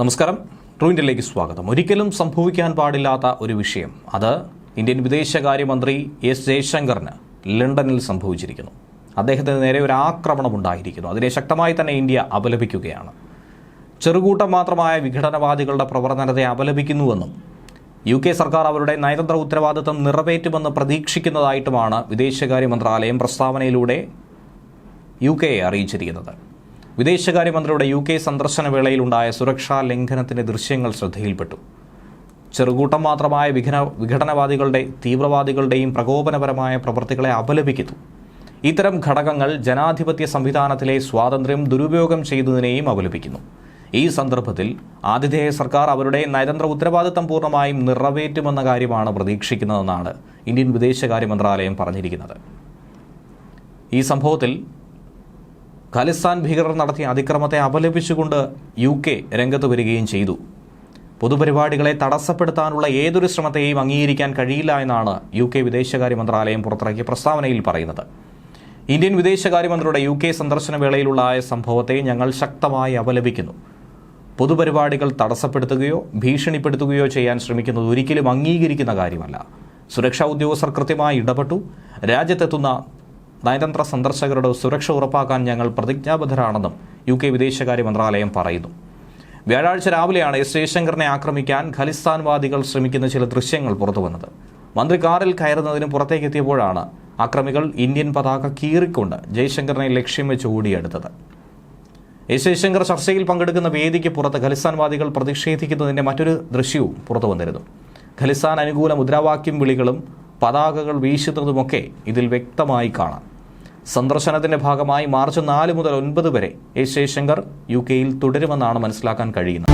നമസ്കാരം. ട്രൂ ഇന്ത്യയിലേക്ക് സ്വാഗതം. ഒരിക്കലും സംഭവിക്കാൻ പാടില്ലാത്ത ഒരു വിഷയം. അത് ഇന്ത്യൻ വിദേശകാര്യമന്ത്രി എസ് ജയശങ്കറിന് ലണ്ടനിൽ സംഭവിച്ചിരിക്കുന്നു. അദ്ദേഹത്തിന് നേരെ ഒരു ആക്രമണം ഉണ്ടായിരിക്കുന്നു. അതിനെ ശക്തമായി തന്നെ ഇന്ത്യ അപലപിക്കുകയാണ്. ചെറുകൂട്ടം മാത്രമായ വിഘടനവാദികളുടെ പ്രവർത്തനത്തെ അപലപിക്കുന്നുവെന്നും യു കെ സർക്കാർ അവരുടെ നയതന്ത്ര ഉത്തരവാദിത്തം നിറവേറ്റുമെന്ന് പ്രതീക്ഷിക്കുന്നതായിട്ടുമാണ് വിദേശകാര്യ മന്ത്രാലയം പ്രസ്താവനയിലൂടെ യു കെയെ അറിയിച്ചിരിക്കുന്നത്. വിദേശകാര്യമന്ത്രിയുടെ യു കെ സന്ദർശന വേളയിലുണ്ടായ സുരക്ഷാ ലംഘനത്തിന്റെ ദൃശ്യങ്ങൾ ശ്രദ്ധയിൽപ്പെട്ടു. ചെറുകൂട്ടം മാത്രമായ വിഘന വിഘടനവാദികളുടെ തീവ്രവാദികളുടെയും പ്രകോപനപരമായ പ്രവൃത്തികളെ അപലപിക്കുന്നു. ഇത്തരം ഘടകങ്ങൾ ജനാധിപത്യ സംവിധാനത്തിലെ സ്വാതന്ത്ര്യം ദുരുപയോഗം ചെയ്തതിനെയും അപലപിക്കുന്നു. ഈ സന്ദർഭത്തിൽ ആതിഥേയ സർക്കാർ അവരുടെ നയതന്ത്ര ഉത്തരവാദിത്തം പൂർണമായും നിറവേറ്റുമെന്ന കാര്യമാണ് പ്രതീക്ഷിക്കുന്നതെന്നാണ് ഇന്ത്യൻ വിദേശകാര്യ മന്ത്രാലയം പറഞ്ഞിരിക്കുന്നത്. ഈ സംഭവത്തിൽ ഖലിസ്ഥാൻ ഭീകരർ നടത്തിയ അതിക്രമത്തെ അപലപിച്ചുകൊണ്ട് യു കെ രംഗത്ത് വരികയും ചെയ്തു. പൊതുപരിപാടികളെ തടസ്സപ്പെടുത്താനുള്ള ഏതൊരു ശ്രമത്തെയും അംഗീകരിക്കാൻ കഴിയില്ല എന്നാണ് യു കെ വിദേശകാര്യ മന്ത്രാലയം പുറത്തിറക്കിയ പ്രസ്താവനയിൽ പറയുന്നത്. ഇന്ത്യൻ വിദേശകാര്യമന്ത്രിയുടെ യു കെ സന്ദർശന വേളയിലുള്ള ആ സംഭവത്തെ ഞങ്ങൾ ശക്തമായി അപലപിക്കുന്നു. പൊതുപരിപാടികൾ തടസ്സപ്പെടുത്തുകയോ ഭീഷണിപ്പെടുത്തുകയോ ചെയ്യാൻ ശ്രമിക്കുന്നത് ഒരിക്കലും അംഗീകരിക്കുന്ന കാര്യമല്ല. സുരക്ഷാ ഉദ്യോഗസ്ഥർ കൃത്യമായി ഇടപെട്ടു. രാജ്യത്തെത്തുന്ന നയതന്ത്ര സന്ദർശകരുടെ സുരക്ഷ ഉറപ്പാക്കാൻ ഞങ്ങൾ പ്രതിജ്ഞാബദ്ധരാണെന്നും യു കെ വിദേശകാര്യ മന്ത്രാലയം പറയുന്നു. വ്യാഴാഴ്ച രാവിലെയാണ് എസ് ജയശങ്കറിനെ ആക്രമിക്കാൻ ഖലിസ്ഥാൻവാദികൾ ശ്രമിക്കുന്ന ചില ദൃശ്യങ്ങൾ പുറത്തുവന്നത്. മന്ത്രി കാറിൽ കയറുന്നതിന് പുറത്തേക്കെത്തിയപ്പോഴാണ് ആക്രമികൾ ഇന്ത്യൻ പതാക കീറിക്കൊണ്ട് ജയശങ്കറിനെ ലക്ഷ്യം വെച്ച് ഓടിയെടുത്തത്. എസ് ജയശങ്കർ ചർച്ചയിൽ പങ്കെടുക്കുന്ന വേദിക്ക് പുറത്ത് ഖലിസ്ഥാൻവാദികൾ പ്രതിഷേധിക്കുന്നതിന്റെ മറ്റൊരു ദൃശ്യവും പുറത്തു വന്നിരുന്നു ഖലിസ്ഥാൻ അനുകൂല മുദ്രാവാക്യം വിളികളും പതാകകൾ വീശുന്നതുമൊക്കെ ഇതിൽ വ്യക്തമായി കാണാം. സന്ദർശനത്തിന്റെ ഭാഗമായി മാർച്ച് നാല് മുതൽ ഒൻപത് വരെ എസ് ജയശങ്കർ യു കെയിൽ തുടരുമെന്നാണ് മനസ്സിലാക്കാൻ കഴിയുന്നത്.